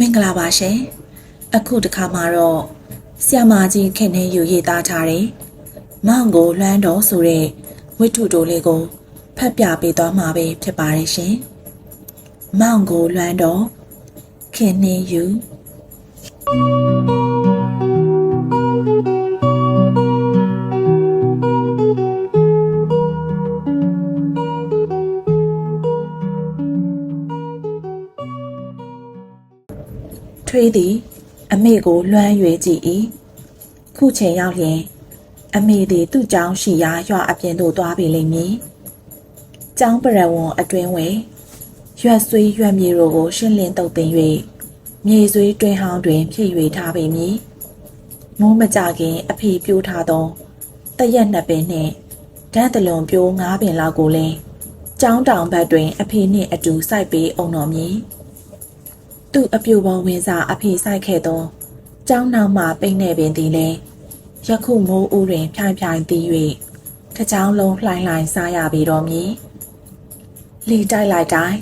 မင်္ဂလာပါရှင်အခုတစ်ခါမှာတော့ဆ iam မကြီးခင်နေယူရေးသားထားတယ်မောင်ကိုလွမ်းတော်ဆိုတဲ့ဝိတ္ထုတိုလေးကိုဖတ်ပြပေးသွားမှာပဲဖြစ်ပါတယ်ရှင်မောင်ကိုလွမ်းတော်ခင်နေယူ ထွေးသည် အမေကိုလွှမ်း၍ကြည့်၏ခုချိန်ရောက်လျင်အမေသည်သူ့ကြောင်းရှိရာရွာအပြင်သို့သွားပြီလိမ့်မည်။ကျောင်းပရဝံအတွင်းဝယ်ရွက်ဆွေးရွက်မြေတို့ကို ရှင်းလင်းတုပ်တင်၍မြေဆွေးတွင်ဟောင်းတွင်ဖြည့်၍ထားပေမည်။မိုးမကြခင် အဖေပြိုးထားသောတရက်နှစ်ပင်နှင့်ဓာတ်တလွန်ပြိုးငါးပင်လောက်ကိုလည်းကျောင်းတောင်ဘက်တွင် အဖေနှင့်အတူစိုက်ပေးအောင်တော်မည်။ သူ့အပြူပေါ်ဝင်စာအဖေစိုက်ခဲ့သောကျောင်းနောက်မှပိတ်နေပင်သည်လည်းယခုမိုးဦးတွင်ဖြိုင်ဖြိုင်တီး၍တစ်ချောင်းလုံးလှိုင်းလှိုင်းစားရပြီတော့မည်လီတိုက်လိုက်တိုင်း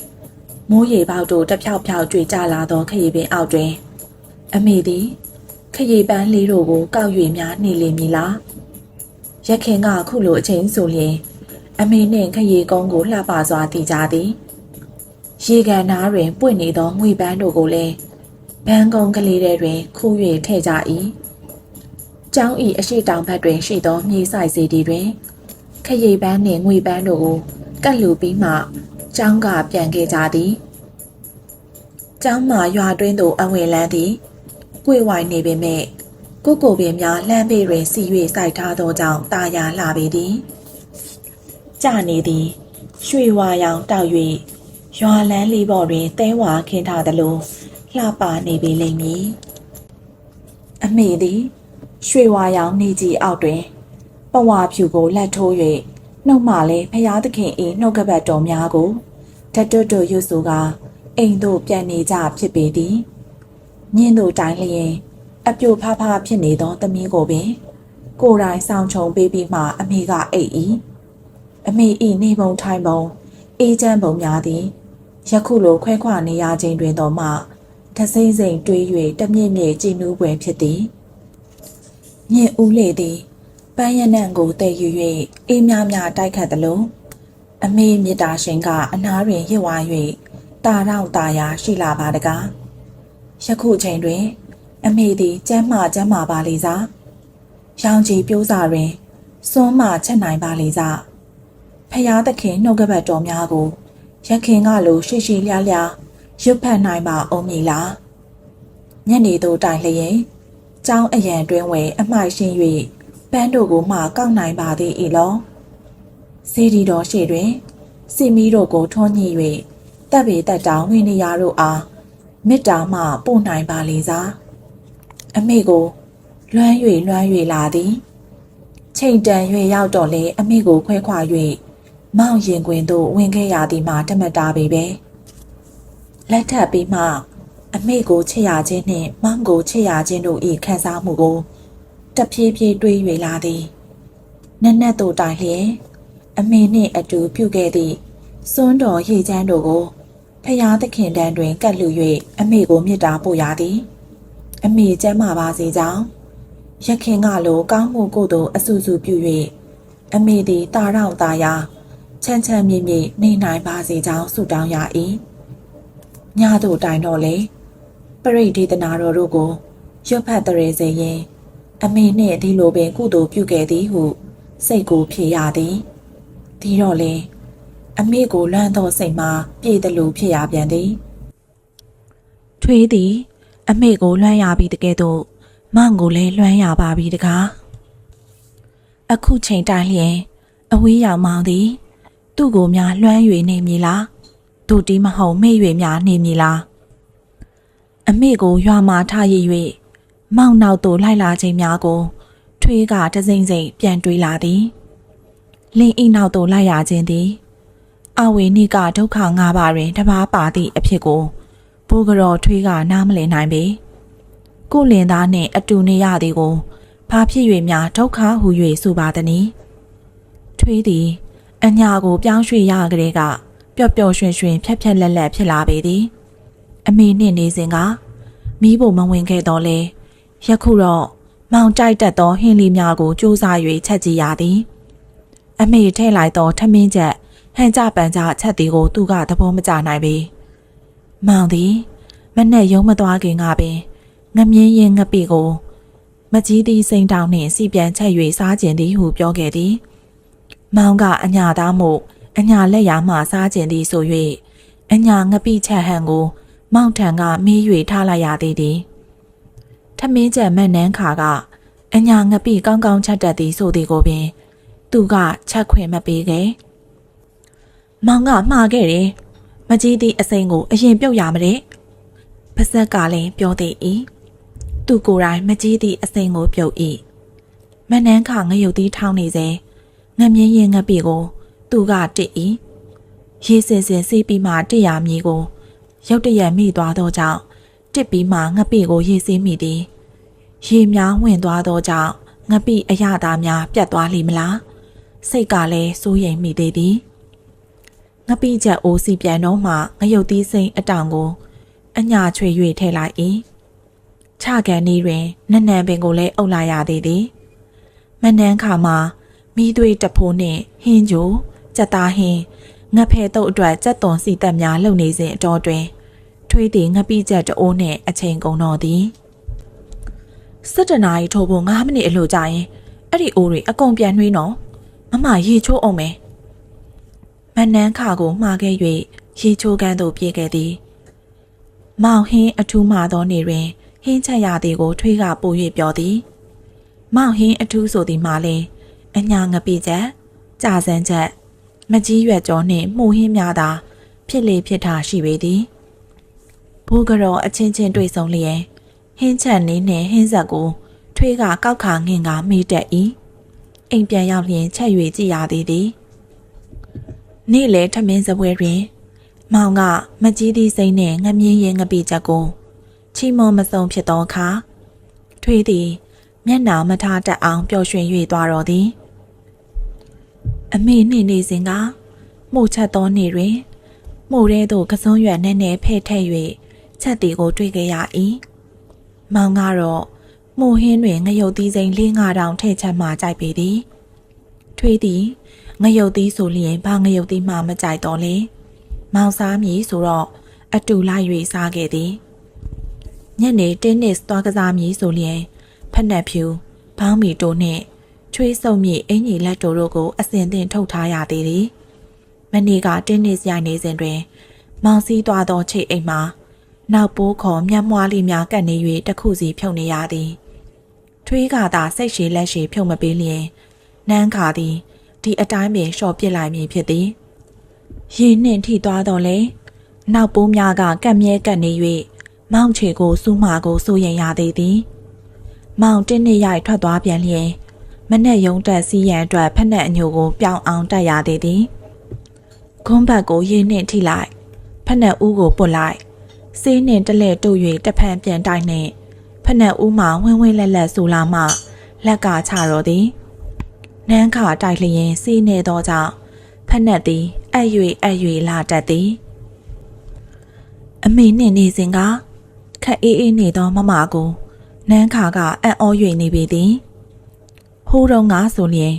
မိုးရေပေါက်တို့တစ်ဖြောက်ဖြောက်ကြွေကြလာသောခရီးပင်အောက်တွင် အမေသည်ခရီးပန်းလေးတို့ကိုကောက်၍များနေလိမ့်မည်လားရခင်ကခုလိုအချိန်ဆိုလျင် အမေနှင့်ခရီးကုန်းကိုလှပစွာတည်ကြသည် ရေကန်နားတွင်ပွင့်နေသောငွေပန်းတို့ကိုလည်းဘန်းကုန်းကလေးထဲတွင်ခူး၍ထည့်ကြ၏ကျောင်းဤအရှိတောင်ဘက်တွင်ရှိသောမြေဆိုင်စီတီတွင်ခရီးပန်းနှင့်ငွေပန်းတို့ကိုကတ်လူပြီးမှကျောင်းကပြန်ခဲ့ကြသည်ကျောင်းမှာရွာတွင်းသို့အဝင်လန်းသည်ကွေဝိုင်နေပေမဲ့ကိုကိုပင်များလှမ်းပေတွင်စီ၍စိုက်ထားသောကြောင့်ตาရလှပေသည်ကြနေသည်ရွှေဝါရောင်တောက်၍ ရွာလန်းလေးပေါ်တွင်တဲဝါခင်းထားသလိုလှပနေပေလိမ့်မည်အမေသည်ရွှေဝါရောင်နေကြီးအောက်တွင်ပဝါဖြူကိုလက်ထိုး၍နှုတ်မှလည်းဖျားသခင်၏နှုတ်ကပတ်တော်များကိုတတွတ်တွတ်ရွတ်ဆိုကအိမ်သို့ပြန်နေကြဖြစ်ပေသည်ညင်းတို့တိုင်းလျင်အပြိုဖဖဖြစ်နေသောသမီးကိုပင် ကိုယ်တိုင်ဆောင်ချုံပေးပြီးမှအမေကအိတ်၏အမေ၏နေပုံထိုင်ပုံအေးချမ်းပုံများသည် ယခုလိုခွဲခွာနေရခြင်းတွင်တော့မှတစိမ့်စိမ့်တွေး၍တမြင့်မြင့်ကြည်နူးပွေဖြစ်သည်မြင့်ဦးလေသည်ပန်းရနံ့ကိုတည်ယူ၍အေးများများတိုက်ခတ်သလိုအမေမေတ္တာရှင်ကအနားတွင်ရစ်ဝါ၍တာရောက်တာယာရှိလာပါတကားယခုချိန်တွင် အမေသည်ကျမ်းမာကျမ်းမာပါလေစားရောင်ကြီးပြိုးစာတွင်စွန်းမှချက်နိုင်ပါလေစားဖျားသခင်နှုတ်ကပတ်တော်များကို ရခင်ကလိုရှိရှိလျားလျားရွတ်ဖတ်နိုင်ပါအောင်မည်လားညနေသို့တိုင်လျင်ကျောင်းအရန်တွင်ဝယ်အမှိုက်ရှင်း၍ပန်းတို့ကိုမှကောက်နိုင်ပါသေး၏လောစေဒီတော်ရှိတွင်စီမီတို့ကိုထွန်းညှိ၍တပ်ပေတပ်တောင်ဝိနည်းရတို့အားမေတ္တာမှပို့နိုင်ပါလေစားအမေကိုလွမ်း၍လွမ်း၍လာသည်ချိန်တန်၍ရောက်တော့လေအမေကိုခွဲခွာ၍ မောင်ရင်ခွင်သို့ဝင်ခဲ့ရသည်မှာတမတာပေပဲလက်ထပ်ပြီးမှအမေကိုချစ်ရခြင်းနှင့်မောင်ကိုချစ်ရခြင်းတို့၏ခံစားမှုကိုတဖြည်းဖြည်းတွေး၍လာသည်နက်နက်တို့တိုင်လျင်အမေနှင့်အတူပြုခဲ့သည့်စွန်းတော်ရေချမ်းတို့ကိုဖျားသခင်တန်းတွင်ကတ်လူ၍အမေကိုမြစ်တာပို့ရသည် အမေကျမ်းမာပါစေကြောင်းရခင်ကလိုကောင်းမှုကိုယ်သို့အဆူဆူပြု၍အမေသည်တာရောက်တာယာ ချမ်းချမ်းမြေ့မြေ့နေနိုင်ပါစေကြောင်းဆုတောင်းရ၏ညတို့တိုင်တော့လေပရိဒေသနာတော်တို့ကိုရွတ်ဖတ်တရေစေရင် အမေနှင့်ဒီလိုပင်ကုသိုလ်ပြုခဲ့သည်ဟုစိတ်ကိုဖြေရသည်ဒီတော့လေအမေကိုလွမ်းသောစိတ်မှာပြည့်တယ်လို့ဖြစ်ရပြန်သည်ထွေးသည် အမေကိုလွမ်းရပြီးတကယ်တော့မောင်ကိုလည်းလွမ်းရပါပြီတကားအခုချိန်တိုင်းလျင် အဝေးရောက်မောင်သည် သူ့ကိုများလွမ်း၍နေမည်လားတို့တီးမဟုတ်မေ့၍များနေမည်လားအမေကိုရွာမှာထားရည်၍မောင်နောက်သို့လိုက်လာခြင်းများကို ထွေးကတစိမ့်စိမ့်ပြန်တွေးလာသည်လင်းအိနောက်သို့လိုက်ရခြင်းသည်အဝေနိကဒုက္ခငါးပါးတွင်တပါးပါသည့်အဖြစ်ကိုဘိုးကတော်ထွေးကနားမလည်နိုင်ပေကိုလင်သားနှင့်အတူနေရသည်ကိုဘာဖြစ်၍များဒုက္ခဟု၍ဆိုပါသနည်းထွေးသည် အညာကိုပြောင်းရွှေ့ရကြတဲ့ကပျော့ပျော့ရွှင်ရွှင်ဖြက်ဖြက်လက်လက်ဖြစ်လာပေသည်အမေနှင့်နေစဉ်ကမီးဖို့မဝင်ခဲ့တော့လေယခုတော့မောင်ကြိုက်တတ်သောဟင်းလေးများကိုစူးစား၍ချက်ကြည့်ရသည်အမေထဲလိုက်သောထမင်းချက်ဟန်ကြပန်ကြချက်သည်ကိုသူကသဘောမကျနိုင်ပေမောင်သည်မနဲ့ရုံးမသွားခင်ကပင်ငမြင်းရင်ငပိကို မကြီးသည့်စိန်တောင်နှင့်စီပြန်ချက်၍စားကျင်သည်ဟုပြောခဲ့သည် မောင်ကအညာသားမှုအညာလက်ရမှစားကျင်သည်ဆို၍အညာငပိချက်ဟန်ကို မောင်ထံကမေး၍ထားလိုက်ရသေးသည်ထမင်းချက်မက်နန်းခါကအညာငပိကောင်းကောင်းချက်တတ်သည်ဆိုသည်ကိုပင် သူကချက်ခွင်မပေးခဲ့မောင်ကမှားခဲ့တယ်မကြီးသည့်အစိမ်းကိုအရင်ပြုတ်ရမတဲ့ပါဇက်ကလည်းပြောသေး၏သူကိုယ်တိုင်မကြီးသည့်အစိမ်းကိုပြုတ်၏မနန်းခငရုတ်သီးထောင်းနေစေ ငမြင်းရင်ငပိကို သူကတစ်၏ရေးစင်စင်စေးပြီးမှတစ်ရမည်ကို ရုတ်တရက်မိသွားသောကြောင့်တစ်ပြီးမှငပိကိုရေးစေးမိသည်ရေများဝင်သွားသောကြောင့်ငပိအရသာများပြတ်သွားလိမ့်မလားစိတ်ကလည်းစိုးရိမ်မိသေးသည်ငပိချက်အိုးစီပြန်တော့မှငရုတ်သီးစိမ့်အတောင်ကို အညာချွေ၍ထဲလိုက်၏ချကန်နေတွင်နက်နံပင်ကိုလည်းအုပ်လိုက်ရသေးသည်မနန်းခါမှာ မိသွေးတဖိုးနှင့်ဟင်းကြိုကြက်သားဟင်းငဖဲတုပ်အတွက်ကြက်သွန်စီတက်များလုပ်နေစဉ်အတော်တွင် ထွေးသည်ငပိချက်တအိုးနှင့်အချိန်ကုန်တော်သည်၁၇နာရီထိုးဖို့9မိနစ်အလိုကြာရင်အဲ့ဒီအိုးတွေအကုန်ပြန်နှွေးနော်မမရေချိုးအောင်မယ်မနန်းခါကိုမှားခဲ့၍ရေချိုးကန်းသို့ပြေးခဲ့သည် မောင်ဟင်းအထူးမှသောနေတွင်ဟင်းချက်ရသည်ကိုထွေးကပို့၍ပြောသည် မောင်ဟင်းအထူးဆိုသည်မှာလဲ အညာငပိချက်ကြာစံချက် မကြီးရွက်ကြောနှင့်မှုဟင်းများသာဖြစ်လေဖြစ်တာရှိပေသည်ဘိုးကတော်အချင်းချင်းတွေ့ဆုံလျင်ဟင်းချက်နင်းနှင့်ဟင်းဆက်ကိုထွေးကကောက်ခါငင်ကမိတက်၏အိမ်ပြန်ရောက်လျင်ချက်၍ကြည်ရသေးသည်နေ့လေထမင်းစပွဲတွင် မောင်ကမကြီးသည့်စိမ့်နှင့်ငမြင်းရင်ငပိချက်ကိုချီမွန်မစုံဖြစ်သောအခါထွေးသည် မျက်နှာမထားတတ်အောင်ပျော်ရွှင်၍သွားတော်သည် အမေနှင့်နေစဉ်ကမှုတ်ချက်သောနေ့တွင်မှုတ်ထဲသို့ကစုံရွက်နဲ့နဲ့ဖဲ့ထည့်၍ချက်တီကိုတွေ့ခဲ့ရ၏မောင်ကတော့မှုဟင်းတွင်ငရုတ်သီးစိမ်းလေးငါတောင်ထည့်ချက်မှကြိုက်ပေသည်ထွေးသည်ငရုတ်သီးဆိုလျင်ဘာငရုတ်သီးမှမကြိုက်တော့လေမောင်စားမည်ဆိုတော့အတူလိုက်၍စားခဲ့သည်ညနေတင်းနစ်သွားကစားမည်ဆိုလျင်ဖက်နှက်ဖြူဘောင်းမီတိုနှင့် ချွေးစုံမြေအင်ကြီးလက်တိုတို့ကိုအစင်သင်ထုတ်ထားရသေးသည်မနေ့ကတင်းနစ်ရိုက်နေစဉ်တွင် မောင်စည်းသွားသောချိတ်အိမ်မှာနောက်ပိုးခေါ်မျက်မွားလေးများကပ်နေ၍တခုစီဖြုတ်နေရသည်ထွေးကသာစိတ်ရှည်လက်ရှည်ဖြုတ်မပေးလျင်နန်းခါသည်ဒီအတိုင်းပင်လျှော်ပစ်လိုက်မည်ဖြစ်သည်ရေနှင့်ထိသွားတော့လေနောက်ပိုးများကကက်မြဲကပ်နေ၍မောင်ချေကိုစူးမာကိုစိုးရင်ရသေးသည်မောင်တင်းနှစ်ရိုက်ထွက်သွားပြန်လျင် မနဲ့ယုံတက်စီးရန်အတွက်ဖက်နှက်အညိုကိုပြောင်းအောင်တက်ရသေးသည်ခွန်းဘတ်ကိုရေနှင့်ထိလိုက်ဖက်နှက်ဦးကိုပုတ်လိုက်ဆေးနှင့်တလဲတို့၍တဖန်ပြန်တိုက်နှင့်ဖက်နှက်ဦးမှဝင်းဝင်းလက်လက်ဆူလာမှလက်ကချတော့သည်နန်းခါတိုက်လျင်ဆေးနေသောကြောင့်ဖက်နှက်သည်အပ်၍အပ်၍လာတတ်သည်အမေနှင့်နေစဉ်ကခက်အေးအေးနေသောမမကိုနန်းခါကအံ့ဩ၍နေပေသည် ဟိုးတုံးကဆိုလျင်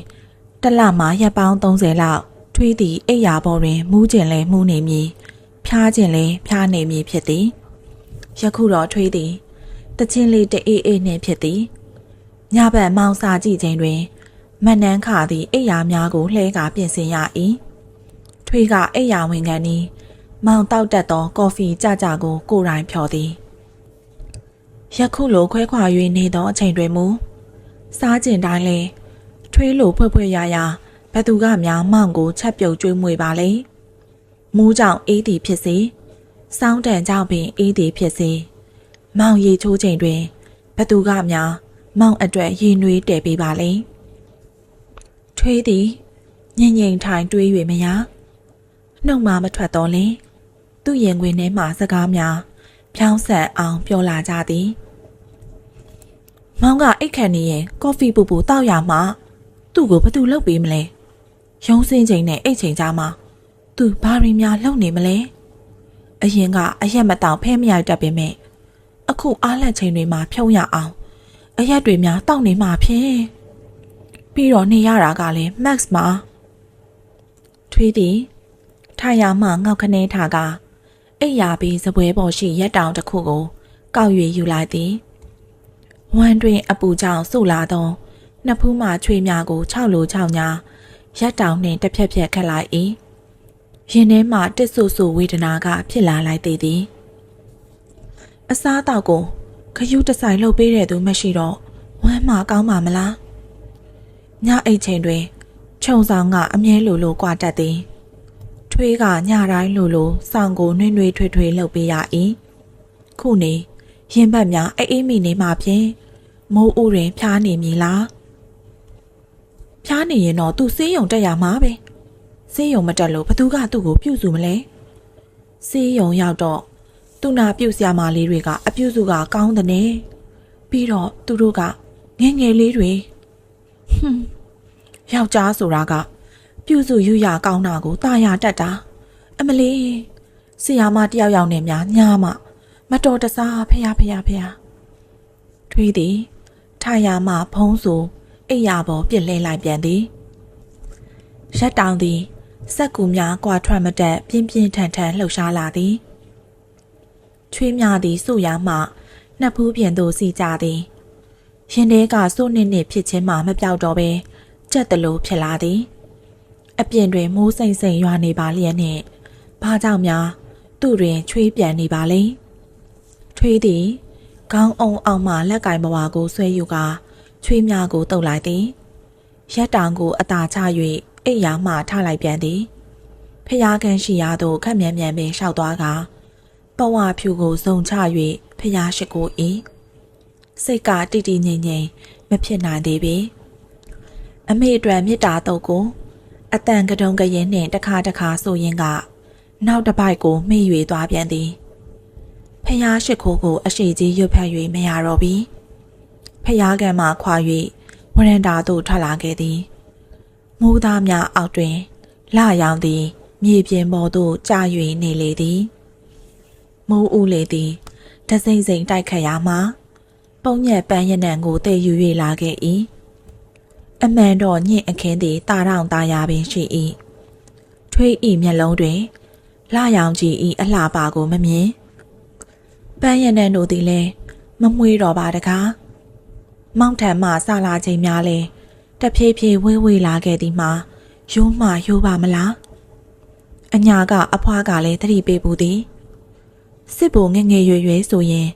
တလမှရက်ပေါင်း30လောက်ထွေးသည့်အိယာပေါ်တွင်မူးကျင်လဲမူးနေမည်ဖျားကျင်လဲဖျားနေမည်ဖြစ်သည်ယခုတော့ထွေးသည်တချင်းလေးတအေးအေးနှင့်ဖြစ်သည်ညဘက်မောင်စာကြည့်ခြင်းတွင်မနှန်းခါသည်အိယာများကိုလှဲကာပြင်ဆင်ရ၏ထွေးကအိယာဝင်ခံသည်မောင်တောက်တက်သောကော်ဖီကြကြကိုကိုယ်တိုင်ဖြော်သည်ယခုလိုခွဲခွာ၍နေသောအချိန်တွင်မူ စားကျင်တိုင်းလဲထွေးလိုဖွဲ့ဖွဲ့ရရဘသူကများမောင်ကိုချက်ပြုတ်ကျွေးမွေပါလေမူးကြောင့်အေးသည်ဖြစ်စေစောင်းတန်ကြောင့်ပင်အေးသည်ဖြစ်စေမောင်ရေချိုးချိန်တွင်ဘသူကများမောင်အတွက်ရေနွေးတည်ပေးပါလေထွေးသည်ညင်ငိမ်ထိုင်တွေး၍မရနှုတ်မှမထွက်တော့လင်သူ့ရင်ခွင်ထဲမှစကားများဖြောင်းဆန်အောင်ပြောလာကြသည် မောင်ကအိတ်ခန့်နေရင်ကော်ဖီပူပူတောက်ရမှာသူ့ကိုဘသူလုပ်ပေးမလဲရုံးစင်းချိန်နဲ့အိတ်ချိန်ကြားမှာသူဘာရီများလုပ်နေမလဲအရင်ကအရက်မတောင်ဖဲမရိုက်တတ်ပေမဲ့အအခုအားလက်ချိန်တွေမှာဖြုံးရအောင်အရက်တွေများတောက်နေမှာဖြင့်ပြီးတော့နေရတာကလည်း max မှာထွေးသည်ထိုင်ရမှငေါက်ခနဲထားကအိပ်ယာပြီးစပွဲပေါ်ရှိရက်တောင်တစ်ခုကိုကောက်၍ယူလိုက်သည် ဝမ်းတွင်အပူကြောင့်ဆုလာသောနှစ်ဖူးမှချွေးများကို၆လို၆ညာရက်တောင်နှင့်တစ်ဖြက်ဖြက်ခတ်လိုက်၏ရင်ထဲမှတစ်ဆူဆူဝေဒနာကဖြစ်လာလိုက်သေးသည်အစားအသောက်ကိုခယူးတဆိုင်လှုပ်ပေးတဲ့သူမရှိတော့ဝမ်းမကောင်းပါမလားညအိတ်ချိန်တွင်ခြုံဆောင်ကအမြဲလိုလိုကြွားတတ်သည်ထွေးကညတိုင်းလိုလိုစောင်ကိုနှွေ့နှွေ့ထွေထွေလှုပ်ပေးရ၏ခုနေ ရင်ဘတ်များအေးအေးမိနေမှဖြင့်မိုးဥတွင်ဖျားနေမည်လားဖျားနေရင်တော့သူဆေးရုံတက်ရမှာပဲဆေးရုံမတက်လို့ဘသူကသူ့ကိုပြုစုမလဲဆေးရုံရောက်တော့သူနာပြုတ်ဆရာမလေးတွေကအပြုစုကကောင်းတဲ့နဲ့ပြီးတော့သူတို့ကငယ်ငယ်လေးတွေဟွန်းယောက်ျားဆိုတာက ပြုစုယူရကောင်းတာကိုတာယာတတ်တာ အမလေးဆရာမတယောက်ယောက်နဲ့များညားမ မတော်တဆဖះဖះဖះထွေးသည်ထာယာမဖုံးဆူအိယာပေါ်ပြစ်လဲလိုက်ပြန်သည်ရက်တောင်သည်စက်ကူများကွာထွက်မတက်ပြင်းပြင်းထန်ထန်လှုပ်ရှားလာသည်ချွေးများသည်စုရမှနှစ်ဖူးပြင်သို့စီကြသည်ရင်ထဲကစိုးနစ်နစ်ဖြစ်ခြင်းမှမပြောက်တော့ပဲကြက်တလို့ဖြစ်လာသည် အပြင်တွင်မိုးစိမ့်စိမ့်ရွာနေပါလျက်နှင့်ဘာကြောင့်များသူ့တွင်ချွေးပြန်နေပါလိမ့် ထွေးသည်ခေါင်းအုံအောင်မှလက်ကင်ဘဝကိုဆွဲယူကာချွေးများကိုတုပ်လိုက်သည်ရက်တောင်ကိုအသာချ၍အိပ်ယာမှထလိုက်ပြန်သည်ဖျားကန်ရှိရာသို့ခက်မြန်မြန်ပင်လျှောက်သွားကာပဝဖြူကိုစုံချ၍ဖျားရှိကို၏စိတ်ကတိတိငြိမ်ငြိမ်မဖြစ်နိုင်သေးပေအမေအတွက်မေတ္တာတုတ်ကိုအတန်ကတုံကရင်နှင့်တခါတခါဆိုရင်ကနောက်တစ်ပိုက်ကိုမှီ၍သွားပြန်သည် ဖျားရှိခိုးကိုအရှိကြီးရွတ်ဖက်၍မရတော့ပြီဖျားကန်မှခွာ၍ဝရန်တာသို့ထွက်လာခဲ့သည်မိုးသားများအောက်တွင်လရောင်သည် မြေပြင်ပေါ်သို့ကျ၍နေလေသည်မိုးဦးလေသည်တစိမ့်စိမ့်တိုက်ခတ်ရာမှာပုံညက်ပန်းရနံကိုတည်ယူ၍လာခဲ့၏အမှန်တော့ညင့်အခင်းသည်တာတောင်သားရပင်ရှိ၏ထွေးဤမျက်လုံးတွင်လရောင်ကြီးဤအလှပါကိုမမြင် ပန်းရနံတို့သည်လည်းမမွေးတော့ပါတကားမောင်ထံမှဆလာချိန်များလဲတဖြည်းဖြည်းဝေးဝေးလာခဲ့သည်မှာရိုးမှရိုးပါမလားအညာကအဖွားကလည်းတတိပေးဘူးသည်စစ်ဘုံငငယ်ရွယ်ရွယ်ဆိုရင်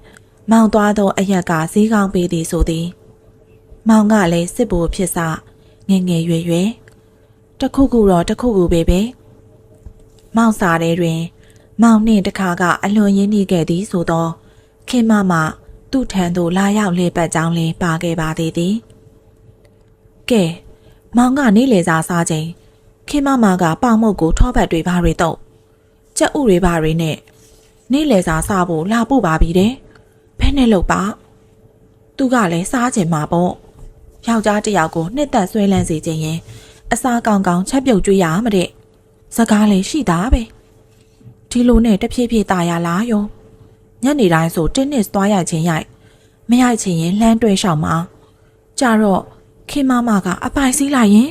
မောင်သွားသောအရက်ကဈေးကောင်းပေးသည်ဆိုသည်မောင်ကလည်းစစ်ဘိုလ်ဖြစ်စငငယ်ရွယ်ရွယ်တခုခုတော့တခုခုပဲပဲမောင်စာတဲ့တွင် မောင်နှင့်တခါကအလွန်ရင်းနှီးခဲ့သည်ဆိုတော့ခင်မမသူ့ထံသို့လာရောက်လေပတ်ကြောင်းလဲပါခဲ့ပါသေးသည်ကဲမောင်ကနေလေစာစားချိန်ခင်မမကပေါင်မုတ်ကိုထောပတ်တွေဘာတွေတော့ကြက်ဥတွေဘာတွေနဲ့နေလေစာစားဖို့လာပို့ပါပြီတဲ့ဖဲနဲ့လို့ပါသူကလည်းစားချင်မှာပေါ့ယောက်ျားတစ်ယောက်ကိုနှစ်သက်ဆွဲလန်းစေခြင်းရင်အစားကောင်းကောင်းချက်ပြုတ်ကြွေးရမှာတဲ့စကားလည်းရှိတာပဲ ဒီလိုနဲ့တဖြည်းဖြည်းตายရလားယောညနေတိုင်းဆိုတင်းနစ်သွားရိုက်ချင်းရိုက်မရိုက်ချင်းရင်လှမ်းတွဲလျှောက်မှာကြတော့ခင်မမကအပိုင်စည်းလိုက်ရင်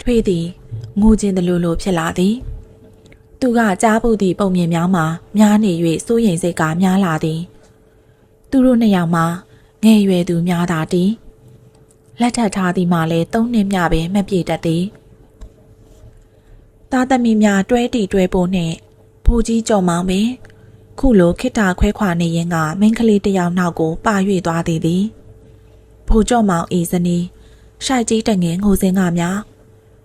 ထွေးသည်ငိုခြင်းတလူလိုဖြစ်လာသည် သူကကြားဖို့သည့်ပုံမြင်များမှာများနေ၍စိုးရိမ်စိတ်ကများလာသည် သူတို့နှစ်ယောက်မှာငယ်ရွယ်သူများသာတည်လက်ထပ်ထားသည်မှလည်းသုံးနှစ်မြပဲမပြေတတ်သည် သားသမီးများတွဲတီတွဲဖို့နှင့်ဖိုးကြီးကြော်မောင်းပင်ခုလိုခိတာခွဲခွာနေရင်ကမိန်းကလေးတစ်ယောက်နောက်ကိုပါ၍သွားသည်သည်ဖိုးကြော်မောင်ဤဇနီးရှိုက်ကြီးတငယ်ငိုစင်းကများ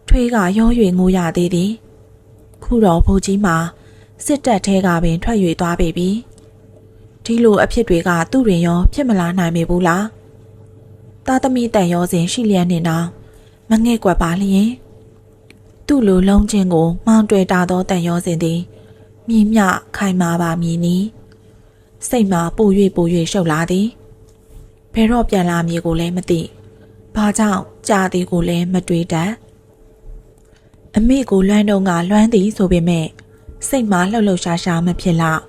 ထွေးကရော၍ငိုရသေးသည် ခုတော့ဖိုးကြီးမှာစစ်တပ်ထဲကပင်ထွက်၍သွားပေပြီဒီလိုအဖြစ်တွေကသူ့တွင်ရောဖြစ်မလာနိုင်မေဘူးလားသားသမီးတန်ရောစဉ်ရှိလျက်နေတော့မငဲ့ကွက်ပါလျင် သူ့လိုလုံးချင်းကိုမောင်းတွေ့တာသောတန်ရောစဉ်သည်မြင်းမြခိုင်မာပါမည်နီစိတ်မှာပို၍ပို၍ရှုပ်လာသည်ဘယ်တော့ပြန်လာမည်ကိုလည်းမသိဘာကြောင့်ကြာသည်ကိုလည်းမတွေးတတ်အမေကိုလွမ်းတော့ကလွမ်းသည်ဆိုပေမဲ့စိတ်မှာလှုပ်လှုပ်ရှားရှားမဖြစ်လောက်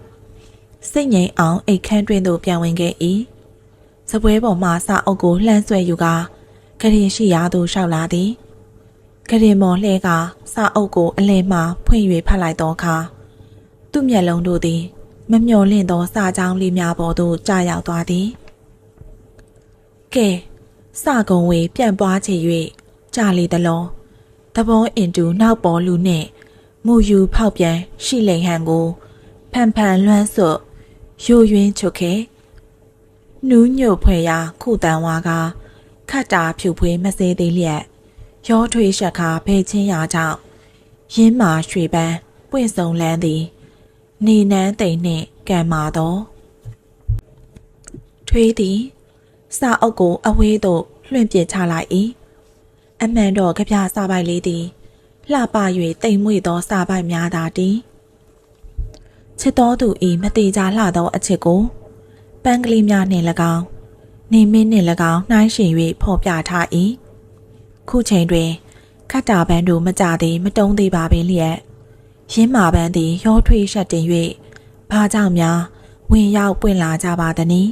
စိတ်ငြိမ်အောင်အိတ်ခမ်းတွင်သို့ပြန်ဝင်ခဲ့၏စပွဲပေါ်မှစာအုပ်ကိုလှမ်းဆွဲယူကာကရင်ရှိရာသို့ရှောက်လာသည် ကရင်မော်လှဲကစာအုပ်ကိုအလဲမှဖွင့်၍ဖတ်လိုက်သောအခါသူ့မျက်လုံးတို့သည်မမျော်လင့်သောစာကြောင်းလေးများပေါ်သို့ကြာရောက်သွားသည်ကဲစကုံဝေပြန့်ပွားချေ၍ကြာလေသလုံးသဘောအင်တူနောက်ပေါ်လူနှင့်မူယူဖောက်ပြန်ရှိလိန်ဟန်ကိုဖန်ဖန်လွမ်းစွတ်ယိုယွင်းချုပ်ခဲ့နူးညွတ်ဖွယ်ရာခုတန်ဝါကခတ်တာဖြူဖွေးမစေးသေးလျက် ရောထွေးရှက်ခါဖဲချင်းရာကြောင့်ရင်းမာရွှေပန်းပွင့်စုံလန်းသည် နေနန်းတိမ်နှင့်ကံမာသောထွေးသည်စာအုပ်ကိုအဝေးသို့လွှင့်ပစ်ချလိုက်၏အမှန်တော့ကြပြစာပိုက်လေးသည်လှပ၍တိမ်မွေ့သောစာပိုက်များသာတည်းချစ်တော်သူဤမတိကြလှသောအချစ်ကိုပန်းကလေးများနှင့်၎င်းနေမင်းနှင့်၎င်းနှိုင်းရှင်၍ဖော်ပြထား၏ ခုချိန်တွင်ခတ်တာပန်းတို့မကြသေးမတုံးသေးပါပင်လျက်ရင်းမာပန်းသည်ရောထွေးရှက်တင်၍ဘာကြောင့်များဝင်ရောက်ပွင့်လာကြပါသနည်း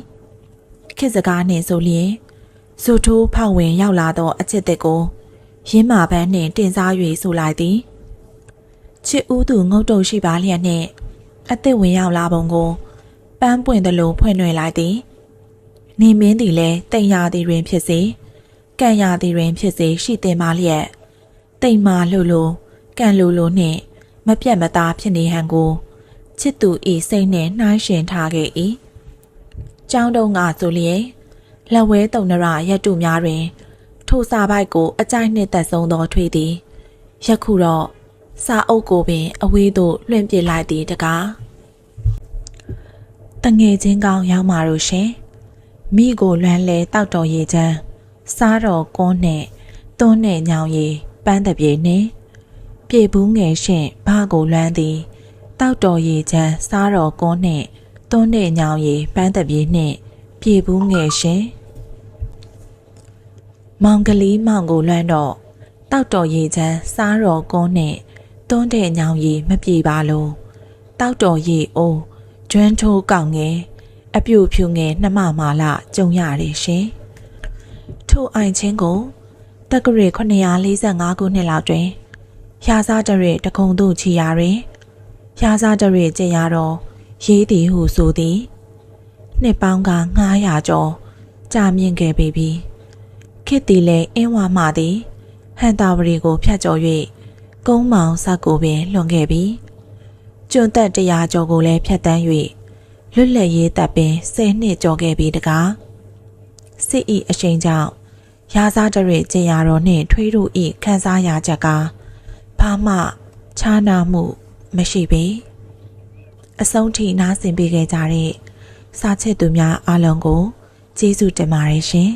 ခေတ်စကားနှင့်ဆိုလျင်ဇူထိုးဖောက်ဝင်ရောက်လာသောအချစ်တဲ့ကိုရင်းမာပန်းနှင့်တင်စား၍ဆိုလိုက်သည်ချစ်ဦးသူငုတ်တုတ်ရှိပါလျက်နှင့်အသက်ဝင်ရောက်လာပုံကိုပန်းပွင့်သလိုဖွင့်နှွှဲလိုက်သည်နေမင်းသည်လည်းတိမ်ရသည်တွင်ဖြစ်စေ ကံရသည်တွင် ဖြစ်စေရှိတင်ပါလျက်တိမ်မာလို့လို့ကံလိုလိုနှင့်မပြတ်မသားဖြစ်နေဟန်ကိုချစ်သူဤစိတ်နှင့်နှိုင်းရှင်ထားခဲ့၏ကျောင်းတုံးကဆိုလျက်လက်ဝဲတုံနရရက်တုများတွင် ထိုစာပိုက်ကို အကြိုက်နှင့်သက်ဆုံးသောထွေးသည်ယခုတော့စာအုပ်ကိုပင် အဝေးသို့လွှင့်ပစ်လိုက်သည်တကားတငယ်ချင်းကောင်းရောက်มาလို့ရှင်မိကိုလွမ်းလဲတောက်တော်ရည်ချမ်း စားတော်ကွန်းနဲ့သွန်းနဲ့ညောင်ရည်ပန်းတပြေနှင့်ပြေဘူးငယ်ရှင့်ဘာကိုလွမ်းသည်တောက်တော်ရည်ချမ်းစားတော်ကွန်းနဲ့သွန်းနဲ့ညောင်ရည်ပန်းတပြေနှင့်ပြေဘူးငယ်ရှင်မောင်ကလေးမောင်ကိုလွမ်းတော့တောက်တော်ရည်ချမ်းစားတော်ကွန်းနဲ့သွန်းတဲ့ညောင်ရည်မပြေပါလို့တောက်တော်ရည်အိုးကျွမ်းထိုးကောက်ငယ်အပြူဖြူငယ်နှမမာလာကြုံရတယ်ရှင် ထိုအိုင်ချင်းကိုတက္ကရာ945ခုနှစ်လောက်တွင်ရာဇာတရဲတကုံတို့ချီရာတွင်ရာဇာတရဲကျင်ရတော့ရေးသည်ဟုဆိုသည်နှစ်ပေါင်းက900ကျော်ကြာမြင့်ခဲ့ပေပြီခေတ်သည်လည်းအင်းဝါမှသည်ဟန်တာဝရီကိုဖြတ်ကျော်၍ကုန်းမောင်စက်ကိုပင်လွန်ခဲ့ပြီကျွန်းသက်တရားကျော်ကိုလည်းဖြတ်တန်း၍လွတ်လပ်ရေးတပ်ပင်၁၀နှစ်ကျော်ခဲ့ပြီတကား စစ်ဤအရှိန်ကြောင့်ရာဇာတရဲကျင်ရတော်နှင့်ထွေးတို့ဤခန်းစားရချက်ကဘာမှခြားနာမှုမရှိပေအဆုံးထိနားဆင်ပေးခဲ့ကြတဲ့စာချစ်သူများအားလုံးကိုကျေးဇူးတင်ပါတယ်ရှင်